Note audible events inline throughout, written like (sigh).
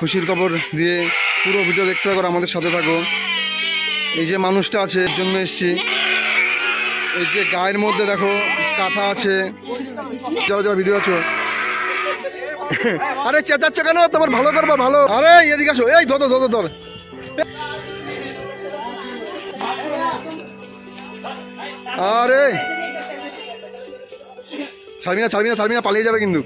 খুশির খবর দিয়ে পুরো ভিডিও দেখতে থাকো আমাদের সাথে থাকো। এই যে মানুষটা আছে, এর জন্য এসছি। এই যে গায়ের মধ্যে দেখো, কাঁথা আছে। যারা যারা ভিডিও আছো। আরে চেঁচাচ্ছ কেন? তোমার ভালো করব, ভালো। আরে, এদিকে আসো। এই ধর ধর ধর। আরে! ছাড়বি না ছাড়বি না ছাড়বি না, পালিয়ে যাবে কিন্তু।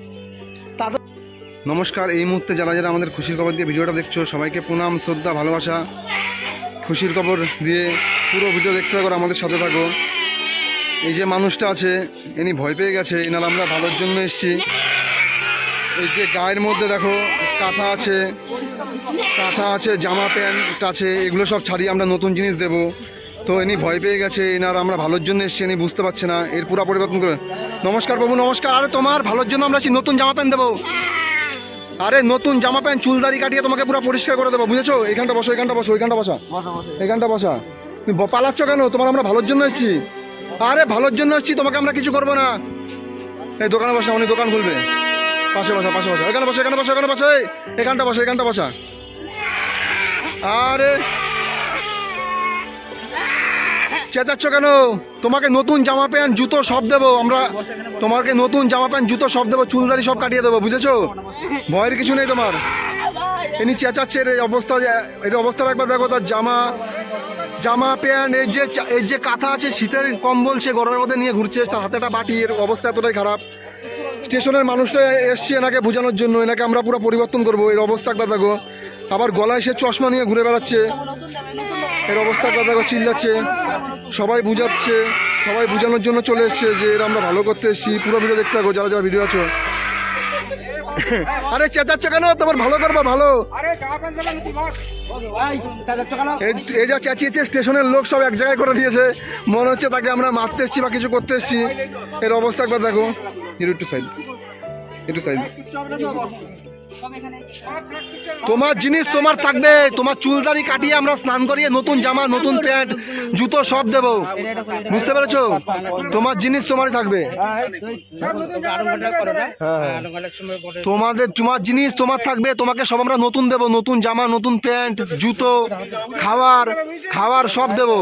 নমস্কার, এই মুহূর্তে যারা যারা আমাদের খুশির খবর দিয়ে ভিডিওটা দেখছ, সবাইকে প্রণাম, শ্রদ্ধা, ভালোবাসা, খুশির খবর দিয়ে পুরো ভিডিও দেখতে থাকো আমাদের সাথে থাকো। এই যে মানুষটা আছে, ইনি ভয় পেয়ে গেছে, এনার আমরা ভালোর জন্য এসেছি। এই যে গায়ের মধ্যে দেখো, কাঁথা আছে কাঁথা আছে, জামা প্যান্ট আছে, এগুলো সব ছাড়িয়ে আমরা নতুন জিনিস দেব। তো ইনি ভয় পেয়ে গেছে, এনার আমরা ভালোর জন্য এসেছি, ইনি বুঝতে পারছে না, এর পুরো পরিবর্তন করে। নমস্কার বাবু নমস্কার, আরে তোমার ভালোর জন্য আমরা নতুন জামা প্যান্ট দেবো। আরে নতুন জামা প্যান্ট চুলদারি কাটিয়ে তোমাকে পুরো পরিষ্কার করে দেবো বুঝেছ? এখানটা বসো এখানটা বসো এখানটা বসা। এখানটা বসা। তুমি পালাচ্ছ কেন? তোমার আমরা ভালোর জন্য এসেছি। আরে ভালোর জন্য এসেছি তোমাকে আমরা কিছু করব না। এই দোকানে বসা উনি দোকান খুলবে। পাশে বসা পাশে বসা। এখানে বসো এখানে বসো এখানে বসো এখানটা বসো এখানটা বসা। আরে চেঁচাচ্ছ কেন? তোমাকে নতুন জামা প্যান্ট, জুতো সব দেবো। আমরা তোমাকে নতুন জামা প্যান্ট, জুতো সব দেবো চুলদারি সব কাটিয়ে দেবো, বুঝেছ? ভয়ের কিছু নেই তোমার। এনি চেঁচাচ্ছে এর অবস্থা এর অবস্থা একবার দেখো তার জামা জামা প্যান্ট, এর যে এর যে কাঁথা আছে, শীতের কম্বল, সে গরমের মধ্যে নিয়ে ঘুরছে, তার হাতেটা বাটি, এর অবস্থা এতটাই খারাপ। স্টেশনের মানুষরা এসছে এনাকে বোঝানোর জন্য, এনাকে আমরা পুরো পরিবর্তন করব, এর অবস্থা কথা গো আবার গলায় সে চশমা নিয়ে ঘুরে বেড়াচ্ছে, এর অবস্থা কথা গো চিল্লাচ্ছে। সবাই বুঝাচ্ছে, সবাই বোঝানোর জন্য চলে এসছে যে এর আমরা ভালো করতে এসেছি। পুরো ভিডিও দেখতে থাকো, যারা যারা ভিডিও আছো। আরে চেঁচাচ্ছ কেন তোমার ভালো করব ভালো এই- এই যা চেঁচিয়েছে স্টেশনের লোক সব এক জায়গায় করে দিয়েছে মনে হচ্ছে তাকে আমরা মারতে এসছি বা কিছু করতে এসছি এর অবস্থা একবার দেখো একটু সাইড একটু সাইড তোমার জিনিস তোমার থাকবে। তোমার চুলদারি কাটিয়ে আমরা স্নান করিয়ে নতুন জামা, নতুন প্যান্ট, জুতো সব দেবো। বুঝতে পেরেছ? তোমার জিনিস তোমারই থাকবে। তোমাদের তোমার জিনিস তোমার থাকবে। তোমাকে সব আমরা নতুন দেবো। নতুন জামা, নতুন প্যান্ট, জুতো খাবার খাবার সব দেবো।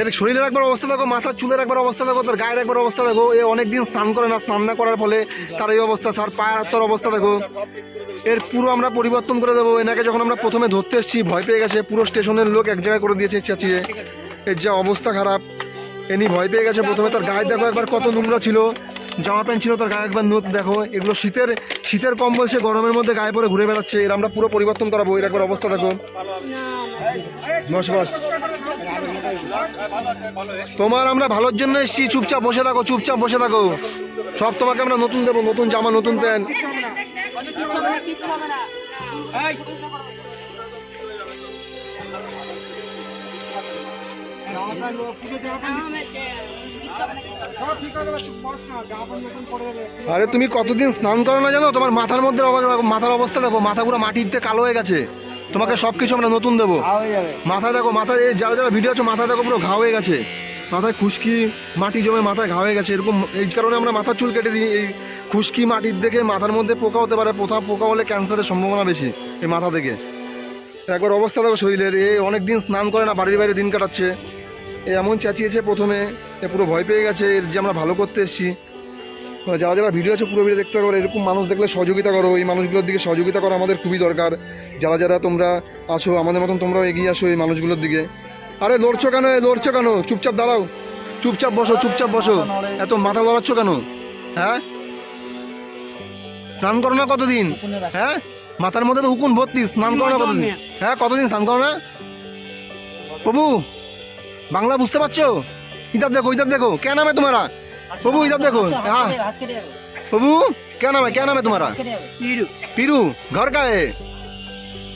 এর শরীরের একবার অবস্থা দেখো, মাথার চুলের একবার অবস্থা দেখো, তার গায়ের একবার অবস্থা দেখো। এ অনেকদিন স্নান করে না, স্নান না করার ফলে তার এই অবস্থা, তার পায়ের তোর অবস্থা দেখো। এর পুরো আমরা পরিবর্তন করে দেবো। এনাকে যখন আমরা প্রথমে ধরতে এসেছি, ভয় পেয়ে গেছে। পুরো স্টেশনের লোক এক জায়গায় করে দিয়েছে চেঁচিয়ে। এর যা অবস্থা খারাপ। এনি ভয় পেয়ে গেছে প্রথমে। তার গায়ে দেখো একবার কত নোংরা ছিল। জামা প্যান্ট ছিল, তার গায়ে একবার নোট দেখো। এগুলো শীতের শীতের কম সে গরমের মধ্যে গায়ে পরে ঘুরে বেড়াচ্ছে। এর আমরা পুরো পরিবর্তন করাবো। এর একবার অবস্থা দেখো। বস বস। তোমার আমরা ভালোর জন্য এসেছি। চুপচাপ বসে থাকো, চুপচাপ বসে থাকো। সব তোমাকে আমরা নতুন দেবো। নতুন জামা, নতুন প্যান্ট। আরে তুমি কতদিন স্নান করো না জানো? তোমার মাথার মধ্যে মাথার অবস্থা দেখো মাথা পুরো মাটিতে কালো হয়ে গেছে। তোমাকে সব কিছু আমরা নতুন দেবো। মাথা দেখো মাথায় এই যারা যারা ভিডিও আছে মাথা দেখো পুরো ঘা হয়ে গেছে। মাথায় খুশকি মাটি জমে মাথায় ঘা হয়ে গেছে এরকম এই কারণে আমরা মাথার চুল কেটে দিই এই খুশকি মাটির দেখে মাথার মধ্যে পোকা হতে পারে। পোকা পোকা হলে ক্যান্সারের সম্ভাবনা বেশি এই মাথা থেকে। একবার অবস্থা দেখো শরীরের, এ অনেক দিন স্নান করে না, বাড়ির বাইরে দিন কাটাচ্ছে। এ এমন চেঁচিয়েছে প্রথমে, এ পুরো ভয় পেয়ে গেছে, এর যে আমরা ভালো করতে এসেছি। যারা যারা ভিডিও আছে পুরো ভিডিও দেখতে পারো, এরকম মানুষ দেখলে সহযোগিতা করো, এই মানুষগুলোর দিকে সহযোগিতা করা আমাদের খুবই দরকার। যারা যারা তোমরা আছো, আমাদের মতন তোমরাও এগিয়ে আসো এই মানুষগুলোর দিকে। আরে লড়ছো কেন, এ লড়ছো কেন? চুপচাপ দাঁড়াও। চুপচাপ বসো চুপচাপ বসো। এত মাথা লড়াচ্ছ কেন? হ্যাঁ? স্নান করো না কতদিন হ্যাঁ মাথার মধ্যে তো হুকুন ভর্তি স্নান করো না কতদিন হ্যাঁ কতদিন স্নান করো না প্রভু বাংলা বুঝতে পারছো ইধার দেখো ইধার দেখো কে নামে তোমারা প্রভু ইধার দেখো হ্যাঁ प्रभु क्या नाम है क्या नाम है तुम्हारा पीरू घर का है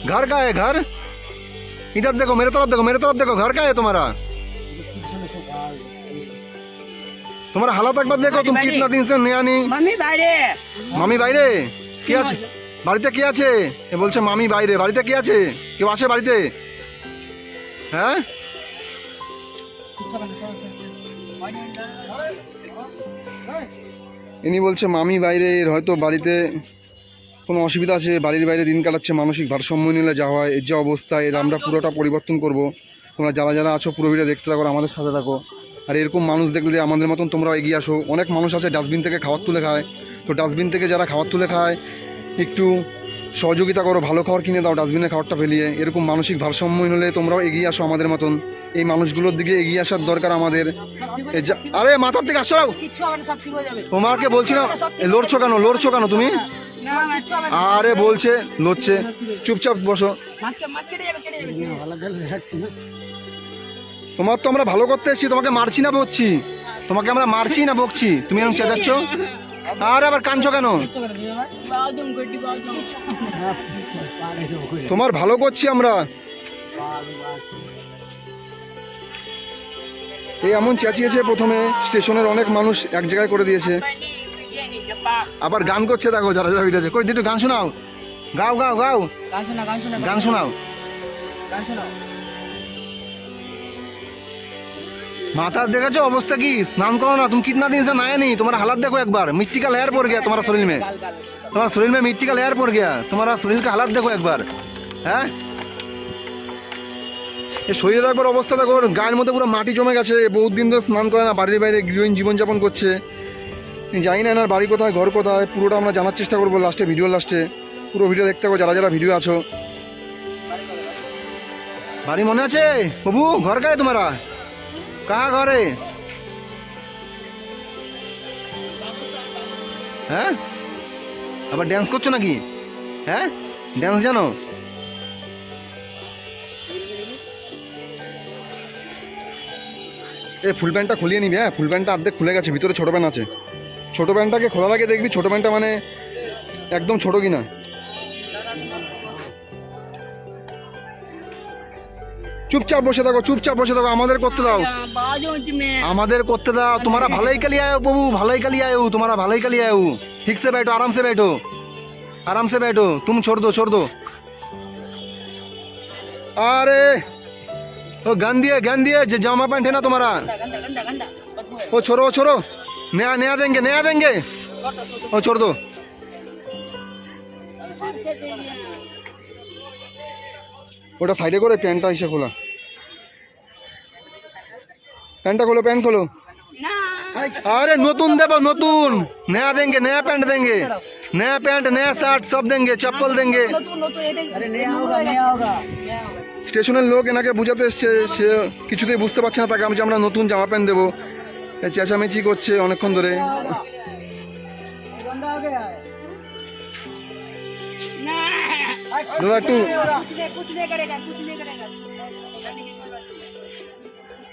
घर का है घर इधर देखो मेरे तरफ देखो मेरे तरफ देखो घर का है तुम्हारा तुम्हारा हालत एक बार देखो तुम कितना दिन से नया नहीं মামি বাইরে মামি বাইরে কি আছে বাড়িতে কি আছে এ বলছে মামি বাইরে বাড়িতে কি আছে কেউ আছে বাড়িতে হ্যাঁ ইনি বলছে মামি বাইরে এর হয়তো বাড়িতে কোনো অসুবিধা আছে বাড়ির বাইরে দিন কাটাচ্ছে মানসিক ভারসাম্য নিলে যা হয় এর যে অবস্থা এর আমরা পুরোটা পরিবর্তন করব তোমরা যারা যারা আছো পুরো ভিডিও দেখতে থাকো আর আমাদের সাথে থাকো আর এরকম মানুষ দেখলে আমাদের মতন তোমরা এগিয়ে আসো। অনেক মানুষ আছে ডাস্টবিন থেকে খাবার তুলে খায়। তো ডাস্টবিন থেকে যারা খাবার তুলে খায় একটু সহযোগিতা করো ভালো খাবার কিনে দাও ডাস্টবিনে খাবারটা ফেলিয়ে। এরকম মানসিক ভারসাম্য হলে তোমরাও এগিয়ে আসো আমাদের মতন। এই মানুষগুলোর দিকে এগিয়ে আসার দরকার আমাদের। এ যা- আরে মাথার দিকে আসো। কিচ্ছু হবে না সব ঠিক হয়ে যাবে। তোমাকে বলছিলাম এ, লড়ছো কেন? লড়ছো কেন তুমি? না না আরে বলছে লড়ছে। চুপচাপ বসো। তোমার তো আমরা ভালো করতে এসেছি তোমাকে মারছি না বকছি। তোমাকে আমরা মারছি না বকছি। তুমি এরকম চেঁচাচ্ছ? আরে আবার কাঁদছো কেন? তোমার ভালো করছি আমরা। এই এমন চেঁচিয়েছে প্রথমে স্টেশনের অনেক মানুষ এক জায়গায় করে দিয়েছে। আবার গান করছে দেখো যারা যারা ভিডিও কই একটু গান শোনাও। গাও গাও গাও। গান শোনা গান শোনা গান শোনাও। গান শোনাও। মাথার দেখেছো অবস্থা কি স্নান করো না তুমি কিতনা দিন से नहाया नहीं तुम्हारा हालत देखो एक बार मिट्टी का लेयर पड़ गया तुम्हारा शरीर में গাল গাল तुम्हारा शरीर में मिट्टी का लेयर पड़ गया तुम्हारा शरीर का हालत देखो एक बार হ্যাঁ এই শরীরের একবার অবস্থা দেখো ওর গায়ের মধ্যে পুরো মাটি জমে গেছে বহুত দিন ধরে স্নান করে না বাড়ির বাইরে গৃহহীন জীবনযাপন করছে জানি না এনার বাড়ি কোথায় ঘর কোথায় পুরোটা আমরা জানার চেষ্টা করবো লাস্টে ভিডিও লাস্টে পুরো ভিডিও দেখতে হবে যারা যারা ভিডিও আছো বাড়ি মনে আছে বাবু ঘর গায়ে তোমারা কাহা ঘরে? হ্যাঁ? আবার ড্যান্স করছ নাকি? হ্যাঁ? ড্যান্স জানো? এ, ফুল প্যান্টটা খুলিয়ে নিবি হ্যাঁ? ফুল প্যান্টটা অর্ধেক খুলে গেছে, ভিতরে ছোটো প্যান্ট আছে। ছোটো প্যান্টটাকে খোলার আগে দেখবি ছোটো প্যান্টটা মানে একদম ছোটো কিনা। চুপচাপ বসে থাকো চুপচাপ বসে থাকো আমাদের করতে দাও। আমাদের করতে দাও। তোমারা ভালোই কালি আয়ো প্রভু ভালোই কালি আয়ো তোমারা ভালোই কালি আয়ো। ঠিক বেটো আরামসে বেটো আরামসে বেটো তুমি ছোড় দো ছোড় দো। আরে ও গান দিয়ে গান দিয়ে যে জামা প্যান্ট না তোমারা। ও ছোড়ো ছোড়ো। নেয়া নেয়া देंगे নেয়া देंगे ও ছোড় দো। ওটা সাইডে করে প্যান্টটা এসে খোলা। প্যান্টটা খোলো প্যান্ট খোলো ना अरे नतून देबो नतून नया देंगे नया पैंट देंगे नया पैंट नया शर्ट सब देंगे चप्पल देंगे नतुन नतुन এটা अरे नया होगा नया होगा नया होगा স্টেশনের লোক এনাকে বুঝাতে এসছে সে কিছুতেই বুঝতে পারছে না তাকে আমি যে আমরা নতুন জামা প্যান্ট দেবো এ চেঁচামেচি করছে অনেকক্ষণ ধরে गंदा हो गया ना দাদা একটু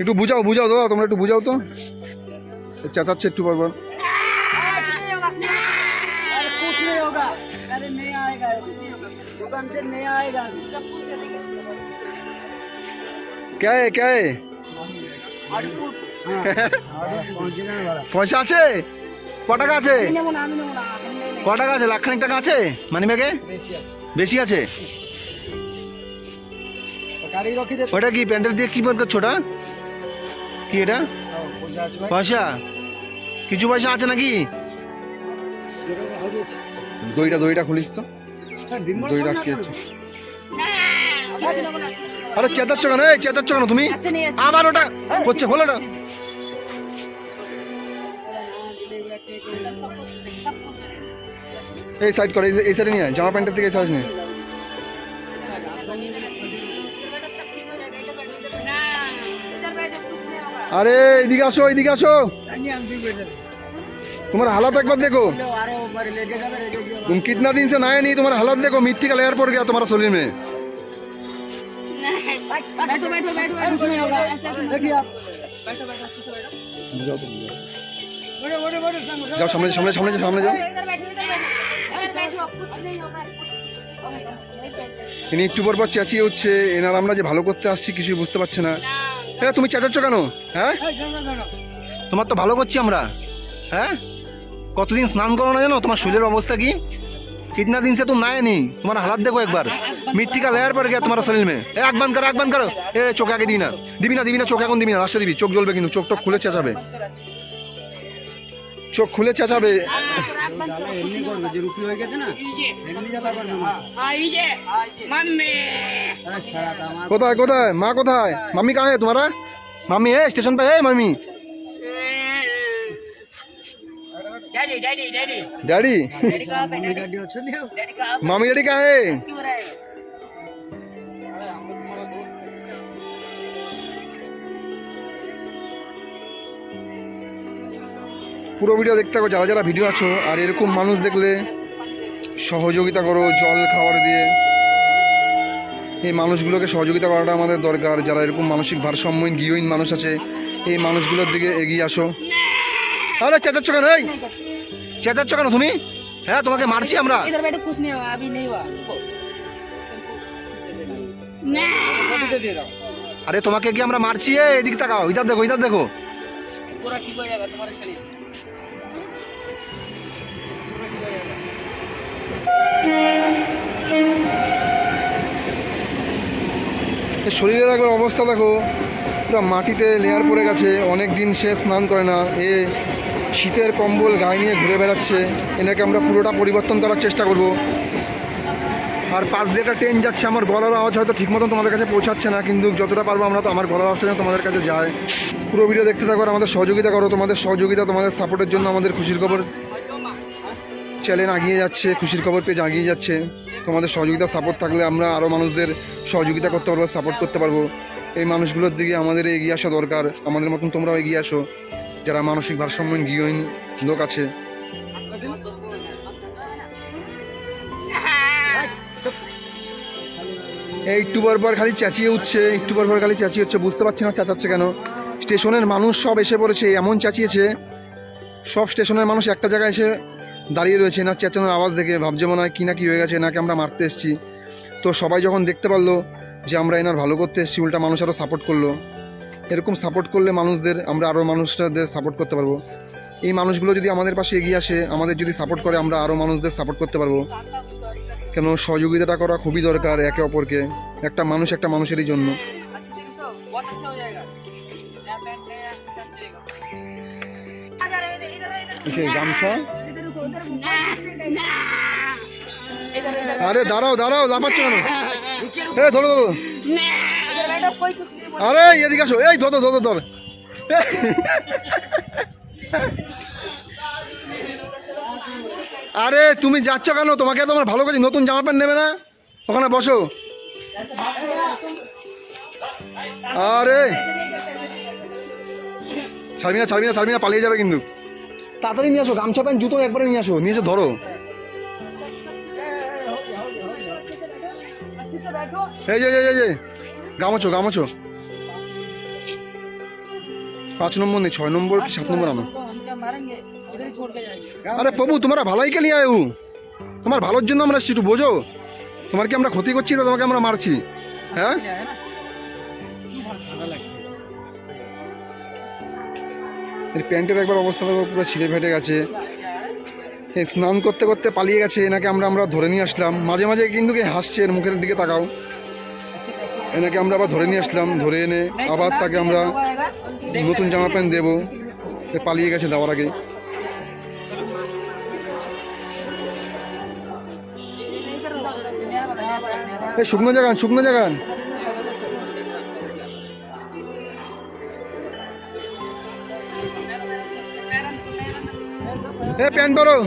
একটু বুঝাও বুঝাও দাদা, তোমরা একটু বুঝাও তো। চেঁচাচ্ছে একটু বারবার। কে কে? পয়সা আছে? ক টাকা আছে? ক টাকা আছে? লাখ খানিক টাকা আছে? মানি ব্যাগে? বেশি আছে। ওটা কি প্যান্ডেল দিয়ে কি বার করছ ওটা? কি এটা? পয়সা? কিছু পয়সা আছে নাকি? দইটা দইটা খুলিস তো। দইটা আটকে আরে চেতাচ্ছ কেন? এই চেতাচ্ছ কেন তুমি? আচ্ছা, আবার ওটা হচ্ছে খোলো না এই সাইড করে এই সাইডে নিয়ে জামা প্যান্টের থেকে এই সাইজ নিয়ে আরে এদিকে আসো এদিকে আসো তোমার हालत একবার देखो আরো বাড়ি লেগে যাবে রেগে যাবে तुम कितना दिन से नहाए नहीं तुम्हारा हालत देखो मिट्टी का लेयर पड़ गया तुम्हारा शरीर में बैठो बैठो बैठो कुछ नहीं होगा ऐसे ऐसे देखिए आप बैठो बैठो अच्छे से बैठो যাও তো, যাও। बड़े बड़े बड़े संग যাও সামনে সামনে সামনে যাও, সামনে যাও इधर बैठो इधर बैठो इधर बैठो कुछ नहीं होगा ইনি একটু পর পর চেঁচিয়ে উঠছে এনার আমরা যে ভালো করতে আসছি কিছুই বুঝতে পারছে না ना হ্যাঁ তুমি চেঁচাচ্ছ কেন হ্যাঁ তোমার তো ভালো করছি আমরা হ্যাঁ কতদিন স্নান করো না জানো তোমার শরীরের অবস্থা কি कितना दिन से तुम नहाए नहीं तुम्हारा हालत देखो एक बार मिट्टी का लेयर पड़ गया तुम्हारा शरीर में ए आग बंद करो आग बंद करो ए চোখ আগে দিবি না দিবি না দিবি না চোখ এখন দিবি না লাস্টে দিবি চোখ জ্বলবে কিন্তু চোখ টোক খুলে চেঁচাবে बंद कर अच्छे से চোখ খুলে চেঁচাবে। কোথায় কোথায়? মা কোথায়? মামি কাহে তোমারা? মামি এ স্টেশন পে হে মামি ড্যাডি? মামি ড্যাডি কাহে? পুরো ভিডিও দেখতে থাকো যারা যারা ভিডিও আছো আর এরকম মানুষ দেখলে সহযোগিতা করো জল খাবার দিয়ে। এই মানুষগুলোকে সহযোগিতা করাটা আমাদের দরকার যারা এরকম মানসিক ভারসাম্যহীন গৃহহীন মানুষ আছে এই মানুষগুলোর দিকে এগিয়ে আসো। আরে চেঁচাচ্ছ কেন? এই চেঁচাচ্ছ কেন তুমি? হ্যাঁ তোমাকে মারছি আমরা। আরে তোমাকে কি আমরা মারছি? এদিক তাকাও ইধার দেখো ইধার দেখো। শরীরের একবার অবস্থা দেখো, পুরো মাটিতে লেয়ার পড়ে গেছে অনেক দিন সে স্নান করে না, এ শীতের কম্বল গায়ে নিয়ে ঘুরে বেড়াচ্ছে, এনাকে আমরা পুরোটা পরিবর্তন করার চেষ্টা করব। আর পাশ দিয়ে একটা ট্রেন যাচ্ছে, আমার গলার আওয়াজ হয়তো ঠিক মতন তোমাদের কাছে পৌঁছাচ্ছে না, কিন্তু যতটা পারব আমরা তো আমার গলার আওয়াজটা যেন তোমাদের কাছে যায়। পুরো ভিডিও দেখতে থাকো আমাদের সহযোগিতা করো, তোমাদের সহযোগিতা, তোমাদের সাপোর্টের জন্য আমাদের খুশির খবর। চ্যানেল আগিয়ে যাচ্ছে, খুশির খবর পেজ আগিয়ে যাচ্ছে। তোমাদের সহযোগিতা সাপোর্ট থাকলে আমরা আরও মানুষদের সহযোগিতা করতে পারব সাপোর্ট করতে পারব। এই মানুষগুলোর দিকে আমাদের এগিয়ে আসা দরকার। আমাদের মতন তোমরাও এগিয়ে আসো। যারা মানসিক ভারসাম্যহীন গৃহহীন লোক আছে। একটু পর খালি চেঁচিয়ে উঠছে, একটু পর খালি চেঁচিয়ে হচ্ছে বুঝতে পারছি না চেঁচাচ্ছে কেন? স্টেশনের মানুষ সব এসে পড়েছে, এমন চেঁচিয়েছে, সব স্টেশনের মানুষ একটা জায়গায় এসে দাঁড়িয়ে রয়েছে না চেঁচানোর আওয়াজ দেখে ভাবছে মনে হয় কী না কী হয়ে গেছে এনাকে আমরা মারতে এসেছি। তো সবাই যখন দেখতে পারল যে আমরা এনার ভালো করতে এসেছি উল্টা মানুষ আরও সাপোর্ট করল। এরকম সাপোর্ট করলে মানুষদের আমরা আরও মানুষদের সাপোর্ট করতে পারব। এই মানুষগুলো যদি আমাদের পাশে এগিয়ে আসে আমাদের যদি সাপোর্ট করে আমরা আরও মানুষদের সাপোর্ট করতে পারব। কেন সহযোগিতাটা করা খুবই দরকার একে অপরকে। একটা মানুষ একটা মানুষেরই জন্য। গামছা? আরে দাঁড়াও দাঁড়াও, লাফাচ্ছ কেন? এ, ধরো ধরো। আরে, এদিকে আসো। এই, ধরো ধরো, ধর। আরে, তুমি যাচ্ছ কেন? তোমাকে তোমার ভালো কাজ নতুন জামা প্যান্ট নেবে না? ওখানে বসো। আরে। ছাড়বি না ছাড়বি না ছাড়বি না, পালিয়ে যাবে কিন্তু। তাড়াতাড়ি নিয়ে আসো, গামছা প্যান্ট, জুতো একবারে নিয়ে আসো, নিয়ে এসে ধরো। এই যে যে গামোছো গামোছো। পাঁচ নম্বর নেই ছয় নম্বর কি, সাত নম্বর আমার আরে প্রভু, তোমরা ভালোই কে নিয়ে আয়ু। তোমার ভালোর জন্য আমরা একটু বোঝো। তোমার কি আমরা ক্ষতি করছি না, তোমাকে আমরা মারছি? হ্যাঁ? এর প্যান্টের একবার অবস্থা দেখো, পুরো ছিঁড়ে ফেটে গেছে। এ স্নান করতে করতে পালিয়ে গেছে, এনাকে আমরা আমরা ধরে নিয়ে আসলাম। মাঝে মাঝে কিন্তু কি হাসছে, এর মুখের দিকে তাকাও। এনাকে আমরা আবার ধরে নিয়ে আসলাম, ধরে এনে আবার তাকে আমরা নতুন জামা প্যান্ট দেবো। পালিয়ে গেছে দেওয়ার আগে। শুকনো জায়গা শুকনো জায়গা প্যান্ট পরো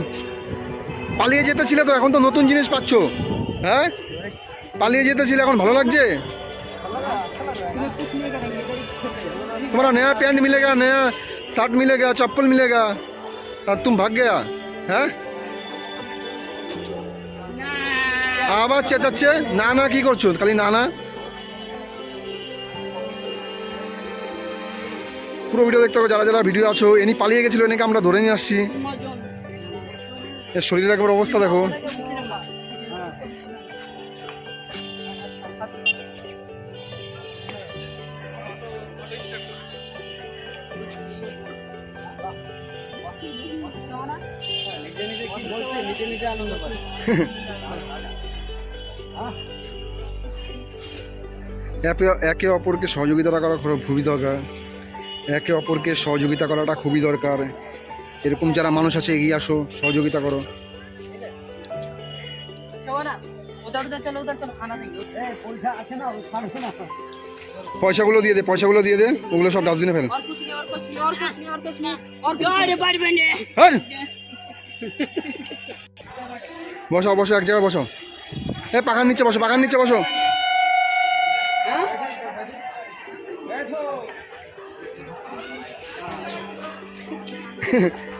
পালিয়ে যেতে ছিলে তো এখন তো নতুন জিনিস পাচ্ছ হ্যাঁ পালিয়ে যেতে ছিলে এখন ভালো লাগছে तुम्हारा नया पैंट मिलेगा नया शर्ट मिलेगा चप्पल मिलेगा और तुम भाग गया হ্যাঁ আবার চেঁচাচ্ছে না না কি করছো খালি না না পুরো ভিডিও দেখতে হবে যারা যারা ভিডিও আছো এনি পালিয়ে গেছিল এনেকে আমরা ধরে নিয়ে আসছি এর শরীরের একবার অবস্থা দেখো। একে অপরকে সহযোগিতা করা খুবই দরকার। একে অপরকে সহযোগিতা করাটা খুবই দরকার। এরকম যারা মানুষ আছে এগিয়ে আসো সহযোগিতা করো। পয়সাগুলো দিয়ে দে পয়সাগুলো দিয়ে দে ওগুলো সব ডাস্টবিনে ফেল। বসো বসো এক জায়গায় বসো। হ্যাঁ পাখার নিচে বসো পাখার নিচে বসো। (laughs)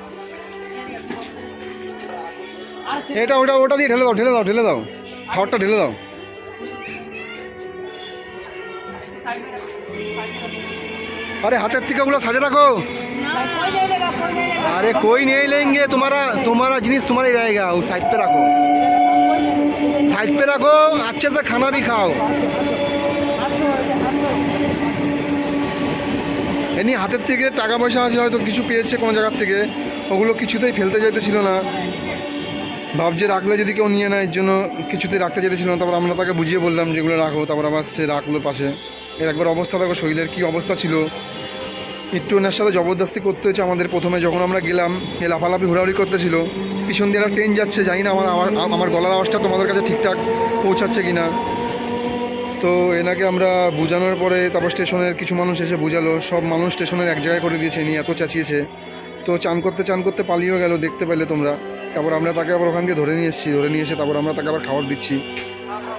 এটা ওটা ওটা দিয়ে ঢেলে দাও ঢেলে দাও ঢেলে দাও। খড়টা ঢেলে দাও। আরে হাতের থেকে ওগুলো সাজে রাখো। আরে কই নেই লেঙ্গে তোমারা তোমারা জিনিস তোমারই জায়গা। ও সাইড পে রাখো। সাইড পে রাখো আচ্ছা সে খানা ভি খাও। এমনি হাতের থেকে টাকা পয়সা আছে, হয়তো কিছু পেয়েছে কোনো জায়গার থেকে। ওগুলো কিছুতেই ফেলতে যাইতেছিল না। ভাবছে রাখলে যদি কেউ নিয়ে নেয়, এর জন্য কিছুতে রাখতে চাইতেছিল না, তারপর আমরা তাকে বুঝিয়ে বললাম যেগুলো রাখো, তারপর আবার সে রাখল পাশে। এর একবার অবস্থা দেখো, শরীরের কী অবস্থা ছিল। একটু ওনার সাথে জবরদস্তি করতে হয়েছে আমাদের প্রথমে, যখন আমরা গেলাম, এ লাফালাফি ঘোরাঘুরি করতেছিল পিছন দিয়ে ট্রেন যাচ্ছে, জানি না আমার আমার আমার গলার আওয়াজটা তোমাদের কাছে ঠিকঠাক পৌঁছাচ্ছে কি না তো এনাকে আমরা বোঝানোর পরে তারপর স্টেশনের কিছু মানুষ এসে বোঝালো, সব মানুষ স্টেশনের এক জায়গায় করে দিয়েছে, নিয়ে এত চাচিয়েছে। তো চান করতে চান করতে পালিয়েও গেল, দেখতে পেলে তোমরা। তারপর আমরা তাকে আবার ওখানকে ধরে নিয়ে এসেছি ধরে নিয়ে এসে তারপর আমরা তাকে আবার খাবার দিচ্ছি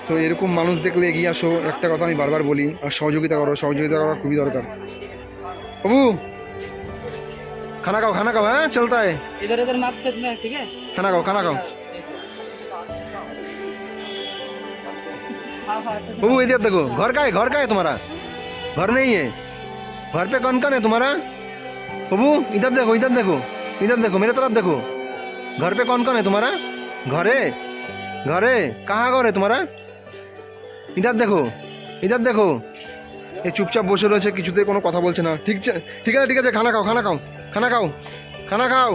তো এরকম মানুষ দেখলে এগিয়ে আসো একটা কথা আমি বারবার বলি আর সহযোগিতা করো সহযোগিতা করা খুবই দরকার বাবু খানা খাও খানা খাও হ্যাঁ চলতা है इधर इधर माप खेत में ठीक है खाना खाओ खाना खाओ हाँ हाँ अच्छे से बाबू इधर देखो घर का है घर का है तुम्हारा घर नहीं है घर पे कौन कौन है तुम्हारा बाबू इधर देखो इधर देखो इधर देखो मेरे तरफ देखो घर पे कौन कौन है तुम्हारा घर है घर है कहाँ घर है तुम्हारा इधर देखो इधर देखो এ চুপচাপ বসে রয়েছে কিছুতে কোনো কথা বলছে না ঠিক আছে ঠিক আছে ঠিক আছে খানা খাও খানা খাও খানা খাও খানা খাও